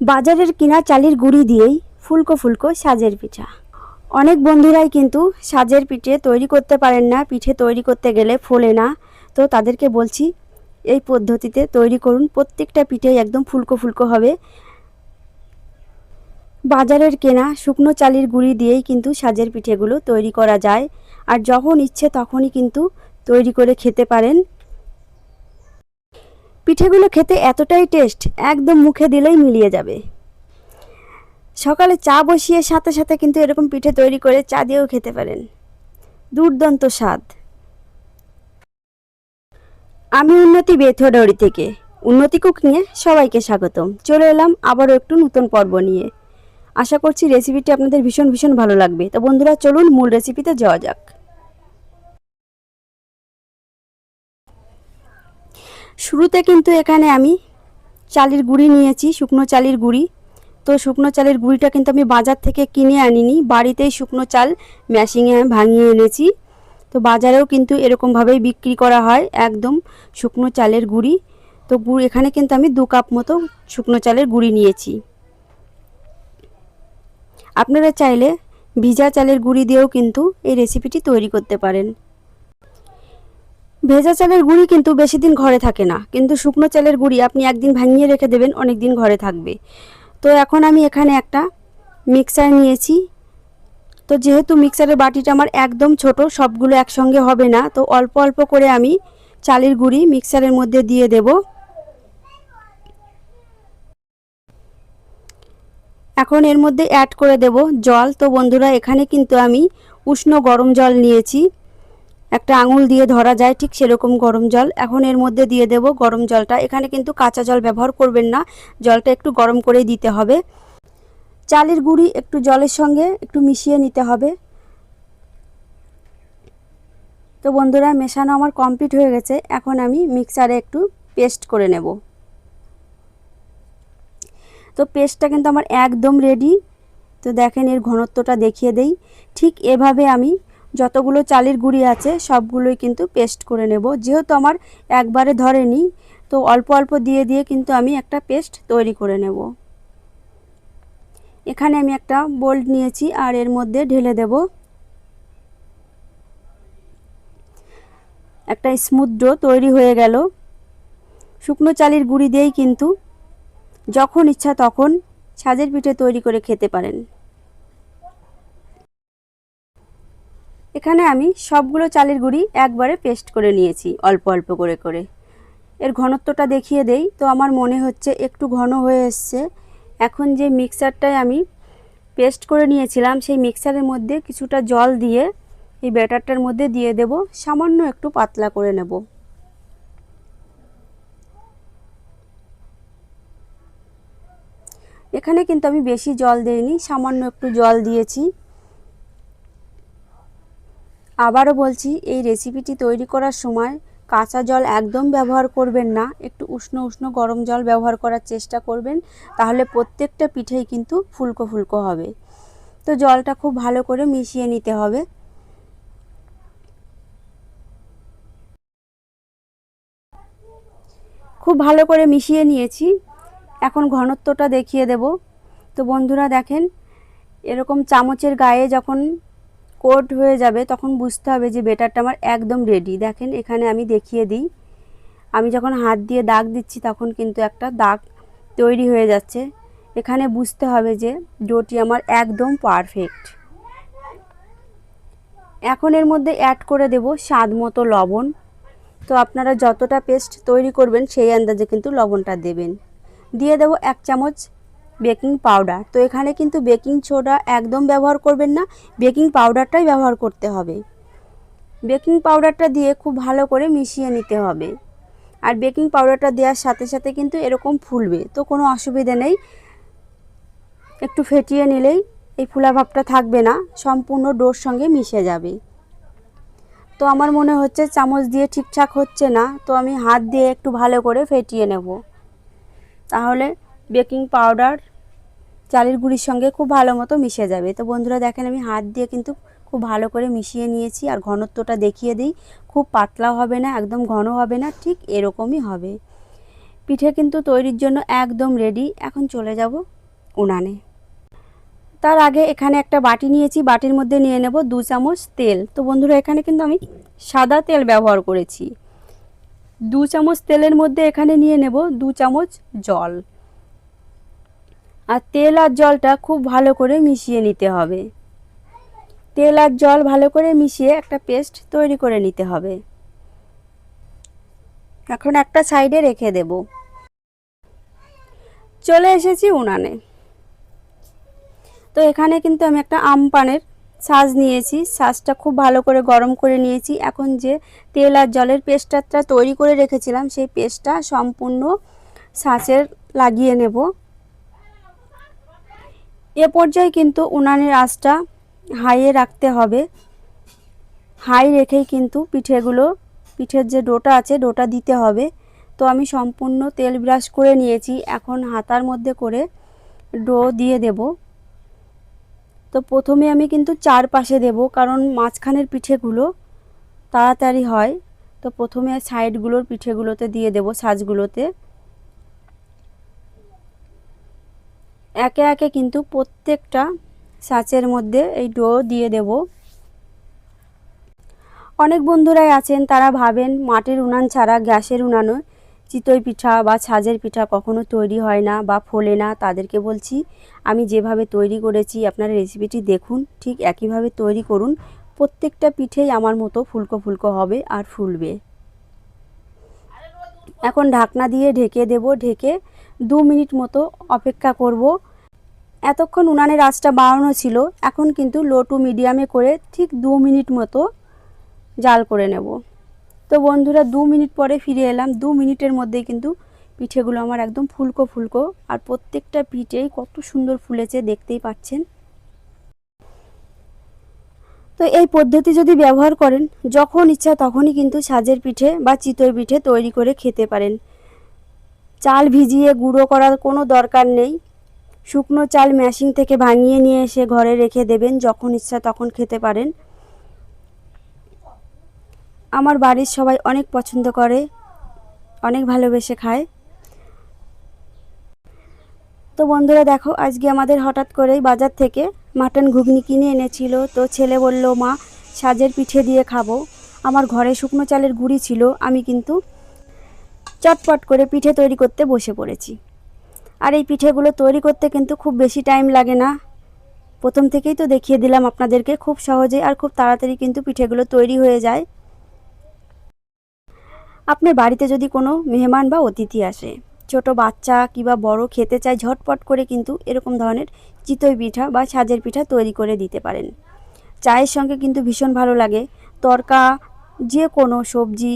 বাজারের কিনা চালের গুঁড়ি দিয়েই ফুলকো ফুলকো সাজের পিঠা। অনেক বন্ধুরাই কিন্তু সাজের পিঠে তৈরি করতে পারেন না, পিঠে তৈরি করতে গেলে ফোলে না। তো তাদেরকে বলছি, এই পদ্ধতিতে তৈরি করুন, প্রত্যেকটা পিঠে একদম ফুলকো ফুলকো হবে। বাজারের কেনা শুকনো চালের গুঁড়ি দিয়েই কিন্তু সাজের পিঠেগুলো তৈরি করা যায়। আর যখন ইচ্ছে তখনই কিন্তু তৈরি করে খেতে পারেন। পিঠেগুলো খেতে এতটাই টেস্ট, একদম মুখে দিলেই মিলিয়ে যাবে। সকালে চা বসিয়ে সাথে সাথে কিন্তু এরকম পিঠে তৈরি করে চা দিয়েও খেতে পারেন। দুর্দান্ত স্বাদ। আমি উন্নতি বেথুয়াডাউরি থেকে, উন্নতি কুক নিয়ে সবাইকে স্বাগতম। চলে এলাম আবারও একটু নতুন পর্ব নিয়ে। আশা করছি রেসিপিটি আপনাদের ভীষণ ভীষণ ভালো লাগবে। তো বন্ধুরা, চলুন মূল রেসিপিতে যাওয়া যাক। শুরুতে কিন্তু এখানে আমি চালের গুঁড়ি নিয়েছি, শুকনো চালের গুঁড়ি। তো শুকনো চালের গুঁড়িটা কিন্তু আমি বাজার থেকে কিনে আনিনি। বাড়িতেই শুকনো চাল আমি ভাঙিয়ে এনেছি। তো বাজারেও কিন্তু এরকমভাবেই বিক্রি করা হয়, একদম শুকনো চালের গুঁড়ি। তো গুড় এখানে কিন্তু আমি দু কাপ মতো শুকনো চালের গুঁড়ি নিয়েছি। আপনারা চাইলে ভিজা চালের গুঁড়ি দিয়েও কিন্তু এই রেসিপিটি তৈরি করতে পারেন। ভেজা চালের গুঁড়ি কিন্তু বেশি দিন ঘরে থাকে না। কিন্তু শুকনো চালের গুঁড়ি আপনি একদিন ভাঙিয়ে রেখে দেবেন অনেক দিন ঘরে থাকবে। তো এখন আমি এখানে একটা মিক্সার নিয়েছি। তো যেহেতু মিক্সারের বাটিটা আমার একদম ছোট, সবগুলো একসঙ্গে হবে না, তো অল্প অল্প করে আমি চালের গুঁড়ি মিক্সারের মধ্যে দিয়ে দেব। এখন এর মধ্যে অ্যাড করে দেব জল। তো বন্ধুরা, এখানে কিন্তু আমি উষ্ণ গরম জল নিয়েছি। একটা আঙুল দিয়ে ধরা যায় ঠিক সেরকম গরম জল। এখন এর মধ্যে দিয়ে দেব গরম জলটা। এখানে কিন্তু কাঁচা জল ব্যবহার করবেন না। জলটা একটু গরম করে দিতে হবে। চালের গুঁড়ি একটু জলের সঙ্গে একটু মিশিয়ে নিতে হবে। তো বন্ধুরা, মেশানো আমার কমপ্লিট হয়ে গেছে। এখন আমি মিক্সারে একটু পেস্ট করে নেব। তো পেস্টটা কিন্তু আমার একদম রেডি। তো দেখেন এর ঘনত্বটা দেখিয়ে দেই। ঠিক এভাবে আমি যতগুলো চালের গুঁড়ি আছে, সবগুলোই কিন্তু পেস্ট করে নেব। যেহেতু আমার একবারে ধরেনি, তো অল্প অল্প দিয়ে দিয়ে কিন্তু আমি একটা পেস্ট তৈরি করে নেব। এখানে আমি একটা বোল্ড নিয়েছি আর এর মধ্যে ঢেলে দেব। একটা স্মুথ ডো তৈরি হয়ে গেল। শুকনো চালের গুঁড়ি দিয়েই কিন্তু যখন ইচ্ছা তখন সাজের পিঠে তৈরি করে খেতে পারেন। এখানে আমি সবগুলো চালের গুঁড়ি একবারে পেস্ট করে নিয়েছি, অল্প অল্প করে করে। এর ঘনত্বটা দেখিয়ে দেই, তো আমার মনে হচ্ছে একটু ঘন হয়ে এসছে। এখন যে মিক্সারটায় আমি পেস্ট করে নিয়েছিলাম, সেই মিক্সারের মধ্যে কিছুটা জল দিয়ে এই ব্যাটারটার মধ্যে দিয়ে দেব, সামান্য একটু পাতলা করে নেব। এখানে কিন্তু আমি বেশি জল দেইনি, সামান্য একটু জল দিয়েছি। আবারও বলছি, এই রেসিপিটি তৈরি করার সময় কাঁচা জল একদম ব্যবহার করবেন না, একটু উষ্ণ উষ্ণ গরম জল ব্যবহার করার চেষ্টা করবেন, তাহলে প্রত্যেকটা পিঠেই কিন্তু ফুলকো ফুলকো হবে। তো জলটা খুব ভালো করে মিশিয়ে নিতে হবে। খুব ভালো করে মিশিয়ে নিয়েছি। এখন ঘনত্বটা দেখিয়ে দেব। তো বন্ধুরা দেখেন, এরকম চামচের গায়ে যখন কোট হয়ে যাবে, তখন বুঝতে হবে যে বেটারটা আমার একদম রেডি দেখেন, এখানে আমি দেখিয়ে দিই। আমি যখন হাত দিয়ে দাগ দিচ্ছি, তখন কিন্তু একটা দাগ তৈরি হয়ে যাচ্ছে। এখানে বুঝতে হবে যে ডোটি আমার একদম পারফেক্ট এখন এর মধ্যে অ্যাড করে দেব স্বাদ মতো লবণ। তো আপনারা যতটা পেস্ট তৈরি করবেন, সেই আন্দাজে কিন্তু লবণটা দেবেন। দিয়ে দেব এক চামচ বেকিং পাউডার। তো এখানে কিন্তু বেকিং সোডা একদম ব্যবহার করবেন না, বেকিং পাউডারটাই ব্যবহার করতে হবে। বেকিং পাউডারটা দিয়ে খুব ভালো করে মিশিয়ে নিতে হবে। আর বেকিং পাউডারটা দেওয়ার সাথে সাথে কিন্তু এরকম ফুলবে, তো কোনো অসুবিধে নেই। একটু ফেটিয়ে নিলেই এই ফুলা ভাবটা থাকবে না, সম্পূর্ণ ডোর সঙ্গে মিশে যাবে। তো আমার মনে হচ্ছে চামচ দিয়ে ঠিকঠাক হচ্ছে না, তো আমি হাত দিয়ে একটু ভালো করে ফেটিয়ে নেব। তাহলে বেকিং পাউডার চালের গুঁড়ির সঙ্গে খুব ভালো মতো মিশে যাবে। তো বন্ধুরা দেখেন আমি হাত দিয়ে কিন্তু খুব ভালো করে মিশিয়ে নিয়েছি আর ঘনত্বটা দেখিয়ে দিই। খুব পাতলা হবে না, একদম ঘন হবে না, ঠিক এরকমই হবে। পিঠে কিন্তু তৈরির জন্য একদম রেডি এখন চলে যাব উনানে। তার আগে এখানে একটা বাটি নিয়েছি, বাটির মধ্যে নিয়ে নেব দু চামচ তেল। তো বন্ধুরা এখানে কিন্তু আমি সাদা তেল ব্যবহার করেছি। দু চামচ তেলের মধ্যে এখানে নিয়ে নেব দু চামচ জল। আর তেল আর জলটা খুব ভালো করে মিশিয়ে নিতে হবে। তেল আর জল ভালো করে মিশিয়ে একটা পেস্ট তৈরি করে নিতে হবে। এখন একটা সাইডে রেখে দেব। চলে এসেছি উনানে। তো এখানে কিন্তু আমি একটা আমপানের সাজ নিয়েছি। সাজটা খুব ভালো করে গরম করে নিয়েছি। এখন যে তেল আর জলের পেস্টটা তৈরি করে রেখেছিলাম, সেই পেস্টটা সম্পূর্ণ সাঁচের লাগিয়ে নেব। এ পর্যায়ে কিন্তু উনানের আঁচটা হাইয়ে রাখতে হবে। হাই রেখেই কিন্তু পিঠেগুলো, পিঠের যে ডোটা আছে ডোটা দিতে হবে। তো আমি সম্পূর্ণ তেল ব্রাশ করে নিয়েছি। এখন হাতার মধ্যে করে ডো দিয়ে দেব। তো প্রথমে আমি কিন্তু চার পাশে দেব, কারণ মাঝখানের পিঠেগুলো তাড়াতাড়ি হয়। তো প্রথমে সাইডগুলোর পিঠেগুলোতে দিয়ে দেব, সাজগুলোতে। একে একে কিন্তু প্রত্যেকটা সাঁচের মধ্যে এই ডো দিয়ে দেব। অনেক বন্ধুরাই আছেন, তারা ভাবেন মাটির উনান ছাড়া গ্যাসের উনানে চিতই পিঠা বা ছাজের পিঠা কখনো তৈরি হয় না বা ফোলে না। তাদেরকে বলছি, আমি যেভাবে তৈরি করেছি, আপনারা রেসিপিটি দেখুন, ঠিক একইভাবে তৈরি করুন। প্রত্যেকটা পিঠেই আমার মতো ফুলকো ফুলকো হবে আর ফুলবে। এখন ঢাকনা দিয়ে ঢেকে দেব, ঢেকে দু মিনিট মতো অপেক্ষা করব। এতক্ষণ উনানের আঁচটা বাড়ানো ছিল, এখন কিন্তু লো টু মিডিয়ামে করে ঠিক দু মিনিট মতো জাল করে নেব। তো বন্ধুরা, দু মিনিট পরে ফিরে এলাম। দু মিনিটের মধ্যেই কিন্তু পিঠেগুলো আমার একদম ফুলকো ফুলকো, আর প্রত্যেকটা পিঠেই কত সুন্দর ফুলেছে, দেখতেই পাচ্ছেন। তো এই পদ্ধতি যদি ব্যবহার করেন, যখন ইচ্ছা তখনই কিন্তু সাজের পিঠে বা চিতই পিঠে তৈরি করে খেতে পারেন। চাল ভিজিয়ে গুঁড়ো করার কোনো দরকার নেই। শুকনো চাল ম্যাশিং থেকে ভাঙিয়ে নিয়ে এসে ঘরে রেখে দেবেন, যখন ইচ্ছা তখন খেতে পারেন। আমার বাড়ির সবাই অনেক পছন্দ করে, অনেক ভালোবেসে খায়। তো বন্ধুরা দেখো, আজকে আমাদের হঠাৎ করেই বাজার থেকে মাটন ঘুগনি কিনে এনেছিল। তো ছেলে বলল, মা, সাজের পিঠে দিয়ে খাব। আমার ঘরে শুকনো চালের গুঁড়ি ছিল, আমি কিন্তু চটপট করে পিঠে তৈরি করতে বসে পড়েছি। আর এই পিঠেগুলো তৈরি করতে কিন্তু খুব বেশি টাইম লাগে না। প্রথম থেকেই তো দেখিয়ে দিলাম আপনাদেরকে, খুব সহজে আর খুব তাড়াতাড়ি কিন্তু পিঠেগুলো তৈরি হয়ে যায়। আপনার বাড়িতে যদি কোনো মেহমান বা অতিথি আসে, ছোট বাচ্চা কিংবা বড় খেতে চায়, ঝটপট করে কিন্তু এরকম ধরনের চিতই পিঠা বা সাজের পিঠা তৈরি করে দিতে পারেন। চায়ের সঙ্গে কিন্তু ভীষণ ভালো লাগে। তরকা, যে কোনো সবজি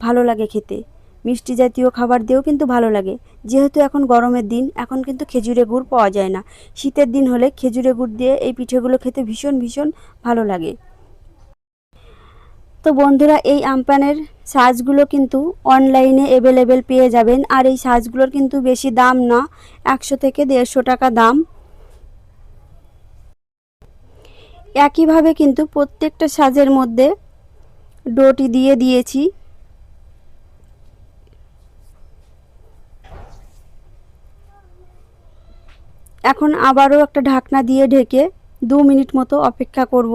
ভালো লাগে খেতে। মিষ্টি জাতীয় খাবার দিয়েও কিন্তু ভালো লাগে। যেহেতু এখন গরমের দিন, এখন কিন্তু খেজুরে গুড় পাওয়া যায় না। শীতের দিন হলে খেজুরে গুড় দিয়ে এই পিঠেগুলো খেতে ভীষণ ভীষণ ভালো লাগে। তো বন্ধুরা, এই আমপানের সাজগুলো কিন্তু অনলাইনে অ্যাভেলেবেল পেয়ে যাবেন। আর এই সাজগুলোর কিন্তু বেশি দাম না, একশো থেকে দেড়শো টাকা দাম। একইভাবে কিন্তু প্রত্যেকটা সাজের মধ্যে ডোটি দিয়ে দিয়েছি। এখন আবারও একটা ঢাকনা দিয়ে ঢেকে দু মিনিট মতো অপেক্ষা করব।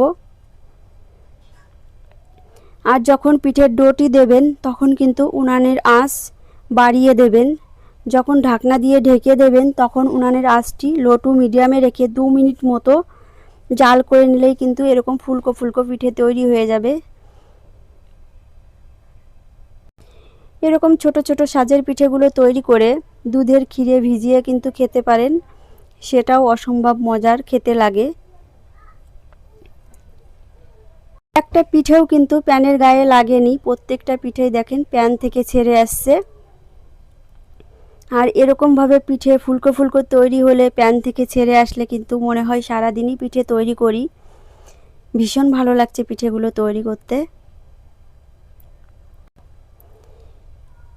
আর যখন পিঠের ডোটি দেবেন, তখন কিন্তু উনানের আঁচ বাড়িয়ে দেবেন। যখন ঢাকনা দিয়ে ঢেকে দেবেন, তখন উনানের আঁচটি লো টু মিডিয়ামে রেখে দু মিনিট মতো জাল করে নিলেই কিন্তু এরকম ফুলকো ফুলকো পিঠে তৈরি হয়ে যাবে। এরকম ছোট ছোট সাজের পিঠেগুলো তৈরি করে দুধের ক্ষীরে ভিজিয়ে কিন্তু খেতে পারেন। সেটাও অসম্ভব মজার, খেতে লাগে। একটা পিঠেও কিন্তু প্যানের গায়ে লাগেনি। প্রত্যেকটা পিঠেই দেখেন প্যান থেকে ছেড়ে আসছে। আর এরকমভাবে পিঠে ফুলকো ফুলকো তৈরি হলে প্যান থেকে ছেড়ে আসলে কিন্তু মনে হয় সারাদিনই পিঠে তৈরি করি। ভীষণ ভালো লাগছে পিঠেগুলো তৈরি করতে।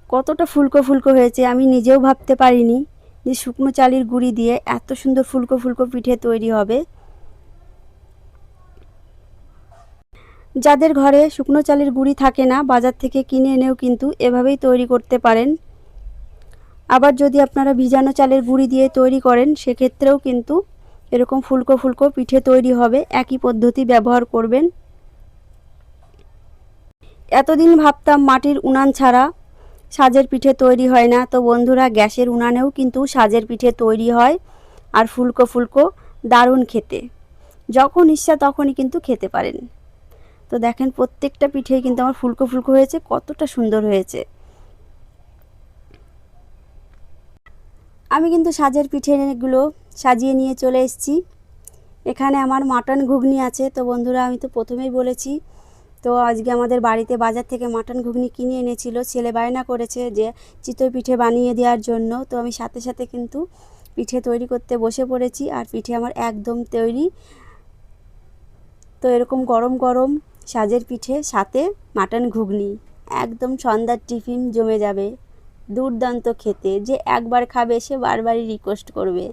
কতটা ফুলকো ফুলকো হয়েছে আমি নিজেও ভাবতে পারিনি। যে শুকনো চালের গুঁড়ি দিয়ে এত সুন্দর ফুলকো ফুলকো পিঠে তৈরি হবে। যাদের ঘরে শুকনো চালের গুঁড়ি থাকে না, বাজার থেকে কিনে এনেও কিন্তু এভাবেই তৈরি করতে পারেন। আবার যদি আপনারা ভিজানো চালের গুঁড়ি দিয়ে তৈরি করেন, সেক্ষেত্রেও কিন্তু এরকম ফুলকো ফুলকো পিঠে তৈরি হবে, একই পদ্ধতি ব্যবহার করবেন। এতদিন ভাবতাম মাটির উনান ছাড়া সাজের পিঠে তৈরি হয় না। তো বন্ধুরা, গ্যাসের উনানেও কিন্তু সাজের পিঠে তৈরি হয় আর ফুলকো ফুলকো দারুণ খেতে। যখন ইচ্ছা তখনই কিন্তু খেতে পারেন। তো দেখেন, প্রত্যেকটা পিঠেই কিন্তু আমার ফুলকো ফুলকো হয়েছে, কতটা সুন্দর হয়েছে। আমি কিন্তু সাজের পিঠেগুলো সাজিয়ে নিয়ে চলে এসেছি। এখানে আমার মাটন ঘুগনি আছে। তো বন্ধুরা, আমি তো প্রথমেই বলেছি তো আজকে আমাদের বাড়িতে বাজার থেকে মাটন ঘুগনি কিনে এনেছিল। ছেলে বায়না করেছে যে, চিতই পিঠে বানিয়ে দেওয়ার জন্য। তো আমি সাথে সাথে কিন্তু পিঠে তৈরি করতে বসে পড়েছি আর পিঠে আমার একদম তৈরি। তো এরকম গরম গরম সাজের পিঠে সাথে মাটন ঘুগনি। একদম সন্ধ্যার টিফিন জমে যাবে। দুর্দান্ত খেতে। যে একবার খাবে, সে বারবারই রিকোয়েস্ট করবে।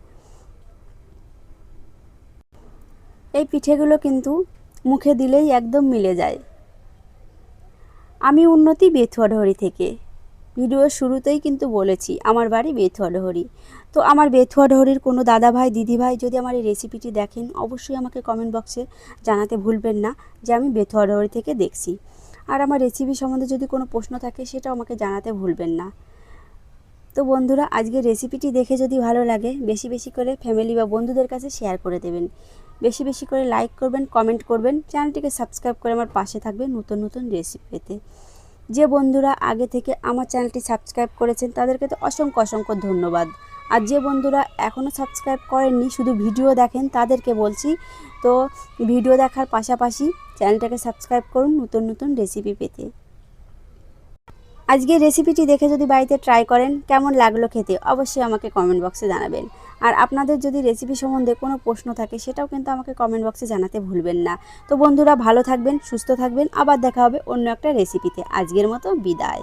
এই পিঠেগুলো কিন্তু মুখে দিলেই একদম মিলে যায়। আমি উন্নতি বেথুয়াডহরি থেকে। ভিডিওর শুরুতেই কিন্তু বলেছি, আমার বাড়ি বেথুয়াডহরি তো আমার বেথুয়াডহরির কোনো দাদা ভাই দিদি ভাই যদি আমার এই রেসিপিটি দেখেন, অবশ্যই আমাকে কমেন্ট বক্সে জানাতে ভুলবেন না যে আমি বেথুয়াডহরি থেকে দেখছি। আর আমার রেসিপি সম্বন্ধে যদি কোনো প্রশ্ন থাকে, সেটাও আমাকে জানাতে ভুলবেন না। তো বন্ধুরা আজকে রেসিপিটি দেখে যদি ভালো লাগে, বেশি বেশি করে ফ্যামিলি বা বন্ধুদের কাছে শেয়ার করে দেবেন। বেশি বেশি করে লাইক করবেন কমেন্ট করবেন চ্যানেলটিকে সাবস্ক্রাইব করে আমার পাশে থাকবেন নতুন নতুন রেসিপি পেতে যে বন্ধুরা আগে থেকে আমার চ্যানেলটি সাবস্ক্রাইব করেছেন, তাদেরকে তো অসংখ্য অসংখ্য ধন্যবাদ। আর যে বন্ধুরা এখনও সাবস্ক্রাইব করেননি, শুধু ভিডিও দেখেন, তাদেরকে বলছি, তো ভিডিও দেখার পাশাপাশি চ্যানেলটাকে সাবস্ক্রাইব করুন নতুন নতুন রেসিপি পেতে আজকে রেসিপিটি দেখে যদি বাড়িতে ট্রাই করেন, কেমন লাগল খেতে, অবশ্যই আমাকে কমেন্ট বক্সে জানাবেন। আর আপনাদের যদি রেসিপি সম্বন্ধে কোনো প্রশ্ন থাকে, সেটাও কিন্তু আমাকে কমেন্ট বক্সে জানাতে ভুলবেন না। তো বন্ধুরা, ভালো থাকবেন, সুস্থ থাকবেন। আবার দেখা হবে অন্য একটা রেসিপিতে আজকের মতো বিদায়।